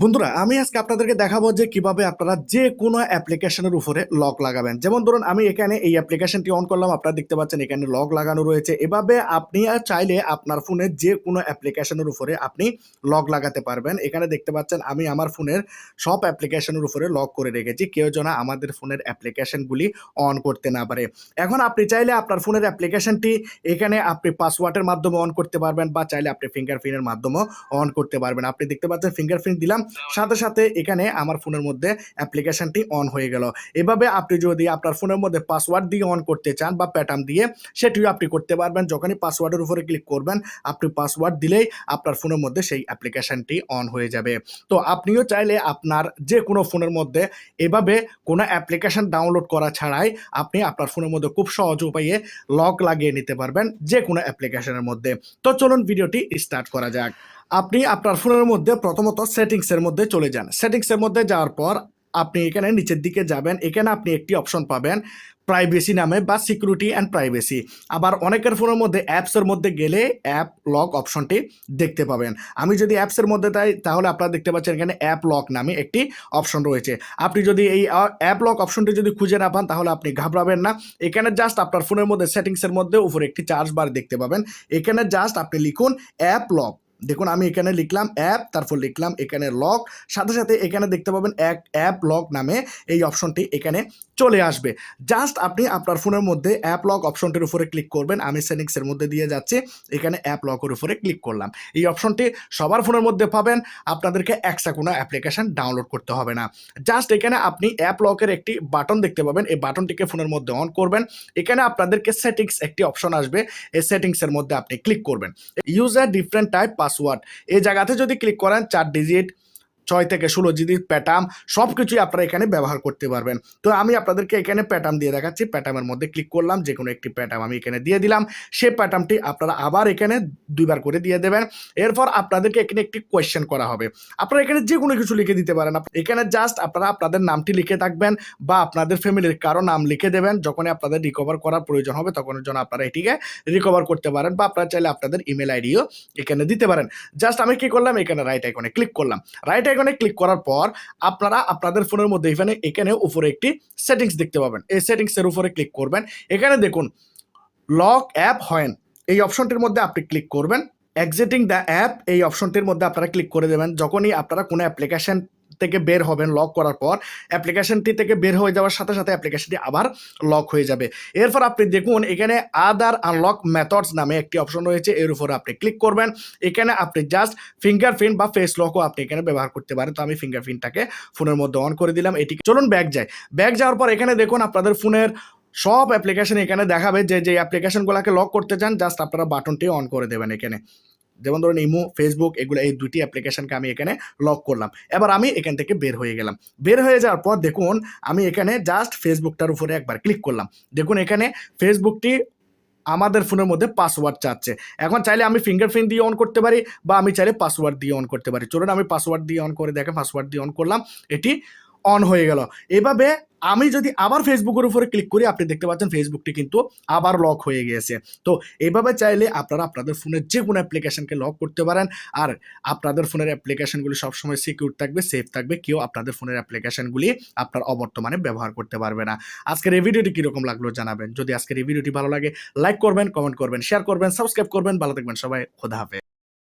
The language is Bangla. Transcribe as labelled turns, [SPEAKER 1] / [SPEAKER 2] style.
[SPEAKER 1] বন্ধুরা, আমি আজকে আপনাদেরকে দেখাবো যে কীভাবে আপনারা যে কোনো অ্যাপ্লিকেশনের উপরে লক লাগাবেন। যেমন ধরুন, আমি এখানে এই অ্যাপ্লিকেশনটি অন করলাম, আপনারা দেখতে পাচ্ছেন এখানে লক লাগানো রয়েছে। এভাবে আপনি আর চাইলে আপনার ফোনের যে কোনো অ্যাপ্লিকেশনের উপরে আপনি লক লাগাতে পারবেন। এখানে দেখতে পাচ্ছেন, আমি আমার ফোনের সব অ্যাপ্লিকেশনের উপরে লক করে রেখেছি। কেউ যেন আমাদের ফোনের অ্যাপ্লিকেশনগুলি অন করতে না পারে। এখন আপনি চাইলে আপনার ফোনের অ্যাপ্লিকেশনটি এখানে আপনি পাসওয়ার্ডের মাধ্যমে অন করতে পারবেন, বা চাইলে আপনি ফিঙ্গারপ্রিন্টের মাধ্যমেও অন করতে পারবেন। আপনি দেখতে পাচ্ছেন ফিঙ্গারপ্রিন্ট দিলাম সাথে সাথে এখানে আমার ফোনের মধ্যে অ্যাপ্লিকেশনটি অন হয়ে গেল। এভাবে আপনি যদি আপনার ফোনের মধ্যে পাসওয়ার্ড দিয়ে অন করতে চান বা প্যাটার্ন দিয়ে, সেটিও আপনি করতে পারবেন। যখনই পাসওয়ার্ডের উপরে ক্লিক করবেন, আপনি পাসওয়ার্ড দিলেই আপনার ফোনের মধ্যে সেই অ্যাপ্লিকেশনটি অন হয়ে যাবে। তো আপনিও চাইলে আপনার যে কোনো ফোনের মধ্যে এভাবে কোনো অ্যাপ্লিকেশন ডাউনলোড করা ছাড়াই আপনি আপনার ফোনের মধ্যে খুব সহজ উপায়ে লক লাগিয়ে নিতে পারবেন যে কোনো অ্যাপ্লিকেশনের মধ্যে। তো চলুন ভিডিওটি স্টার্ট করা যাক। আপনি আপনার ফোনের মধ্যে প্রথমত সেটিংসের মধ্যে চলে যান। সেটিংসের মধ্যে যাওয়ার পর আপনি এখানে নিচের দিকে যাবেন। এখানে আপনি একটি অপশন পাবেন প্রাইভেসি নামে বা সিকিউরিটি অ্যান্ড প্রাইভেসি আবার অনেকের ফোনের মধ্যে অ্যাপসের মধ্যে গেলে অ্যাপ লক অপশনটি দেখতে পাবেন। আমি যদি অ্যাপসের মধ্যে তাই তাহলে আপনারা দেখতে পাচ্ছেন এখানে অ্যাপ লক নামে একটি অপশন রয়েছে। আপনি যদি এই অ্যাপ লক অপশনটি যদি খুঁজে না পান, তাহলে আপনি ঘাবড়াবেন না। এখানে জাস্ট আপনার ফোনের মধ্যে সেটিংসের মধ্যে উপরে একটি চার্জ বার দেখতে পাবেন। এখানে জাস্ট আপনি লিখুন অ্যাপ লক দেখুন, আমি এখানে লিখলাম অ্যাপ তারপর লিখলাম এখানে লক সাথে সাথে এখানে দেখতে পাবেন এক অ্যাপ লক নামে এই অপশনটি এখানে চলে আসবে। জাস্ট আপনি আপনার ফোনের মধ্যে অ্যাপ লক অপশনটির উপরে ক্লিক করবেন। আমি সেটিংসের মধ্যে দিয়ে যাচ্ছি। এখানে অ্যাপ লকের উপরে ক্লিক করলাম। এই অপশনটি সবার ফোনের মধ্যে পাবেন। আপনাদেরকে এক্সট্রা কোনো অ্যাপ্লিকেশন ডাউনলোড করতে হবে না। জাস্ট এখানে আপনি অ্যাপ লকের একটি বাটন দেখতে পাবেন। এই বাটনটিকে ফোনের মধ্যে অন করবেন। এখানে আপনাদেরকে সেটিংস একটি অপশন আসবে। এই সেটিংসের মধ্যে আপনি ক্লিক করবেন। ইউজার ডিফারেন্ট টাইপ পাসওয়ার্ড এই জায়গাতে যদি ক্লিক করেন, চার ডিজিট ছয় থেকে ষোলো জিবি প্যাটার্ন সব কিছুই আপনারা এখানে ব্যবহার করতে পারবেন। তো আমি আপনাদেরকে এখানে প্যাটার্ন দিয়ে দেখাচ্ছি। প্যাটার্নের মধ্যে ক্লিক করলাম যে কোনো একটি প্যাটার্ন আমি এখানে দিয়ে দিলাম। সেই প্যাটার্নটি আপনারা আবার এখানে দুইবার করে দিয়ে দেবেন। এরপর আপনাদেরকে এখানে একটি কোয়েশ্চেন করা হবে। আপনারা এখানে যে কোনো কিছু লিখে দিতে পারেন। এখানে জাস্ট আপনারা আপনাদের নামটি লিখে থাকবেন বা আপনাদের ফ্যামিলির কারও নাম লিখে দেবেন। যখনই আপনাদের রিকভার করার প্রয়োজন হবে, তখনের জন্য আপনারা এটিকে রিকভার করতে পারেন বা আপনারা চাইলে আপনাদের ইমেল আইডিও এখানে দিতে পারেন। জাস্ট আমি কি করলাম? এখানে রাইট আইকনে ক্লিক করলাম। রাইট আইকনে ক্লিক করার পর আপনারা আপনাদের ফোনের মধ্যে এখানে এখানে উপরে একটি সেটিংস দেখতে পাবেন। এই সেটিংসের উপরে ক্লিক করবেন। এখানে দেখুন লক অ্যাপ হয়েন এই অপশনটির মধ্যে আপনি ক্লিক করবেন। এক্সিটিং দ্য অ্যাপ এই অপশনটির মধ্যে আপনারা ক্লিক করে দেবেন। যখনই আপনারা কোনো অ্যাপ্লিকেশন থেকে বের হবেন লক করার পর অ্যাপ্লিকেশনটি থেকে বের হয়ে যাওয়ার সাথে সাথে অ্যাপ্লিকেশনটি আবার লক হয়ে যাবে। এরপর আপনি দেখুন, এখানে আদার আনলক মেথডস নামে একটি অপশন রয়েছে, এর উপরে আপনি ক্লিক করবেন। এখানে আপনি জাস্ট ফিঙ্গারপ্রিন্ট বা ফেস লকও আপনি এখানে ব্যবহার করতে পারেন। তো আমি ফিঙ্গারপ্রিন্টটাকে ফোনের মধ্যে অন করে দিলাম এটি চলুন ব্যাগ যায় ব্যাগ যাওয়ার পর এখানে দেখুন, আপনাদের ফোনের সব অ্যাপ্লিকেশন এখানে দেখাবে যে যে অ্যাপ্লিকেশনগুলোকে লক করতে চান জাস্ট আপনারা বাটনটি অন করে দেবেন এখানে। যেমন ধরুন ইমো ফেসবুক এগুলো এই দুটি অ্যাপ্লিকেশনকে আমি এখানে লক করলাম। এবার আমি এখান থেকে বের হয়ে গেলাম। বের হয়ে যাওয়ার পর দেখুন, আমি এখানে জাস্ট ফেসবুকটার উপরে একবার ক্লিক করলাম। দেখুন এখানে ফেসবুকটি আমাদের ফোনের মধ্যে পাসওয়ার্ড চাচ্ছে। এখন চাইলে আমি ফিঙ্গারপ্রিন্ট দিয়ে অন করতে পারি বা আমি চাইলে পাসওয়ার্ড দিয়ে অন করতে পারি। চলুন আমি পাসওয়ার্ড দিয়ে অন করে দেখে পাসওয়ার্ড দিয়ে অন করলাম। এটি অন হয়ে গেল। এভাবে আমি যদি আবার ফেসবুকের উপরে ক্লিক করি, আপনি দেখতে পাচ্ছেন ফেসবুকটি কিন্তু আবার লক হয়ে গিয়েছে। তো এইভাবে চাইলে আপনারা আপনাদের ফোনের যে কোনো অ্যাপ্লিকেশনকে লক করতে পারেন। আর আপনাদের ফোনের অ্যাপ্লিকেশনগুলি সবসময় সিকিউর থাকবে সেফ থাকবে। কেউ আপনাদের ফোনের অ্যাপ্লিকেশনগুলি আপনার অবর্তমানে ব্যবহার করতে পারবে না। আজকের এই ভিডিওটি কীরকম লাগল জানাবেন। যদি আজকের এই ভিডিওটি ভালো লাগে লাইক করবেন কমেন্ট করবেন শেয়ার করবেন সাবস্ক্রাইব করবেন। ভালো থাকবেন সবাই। খোদা হাফেজ।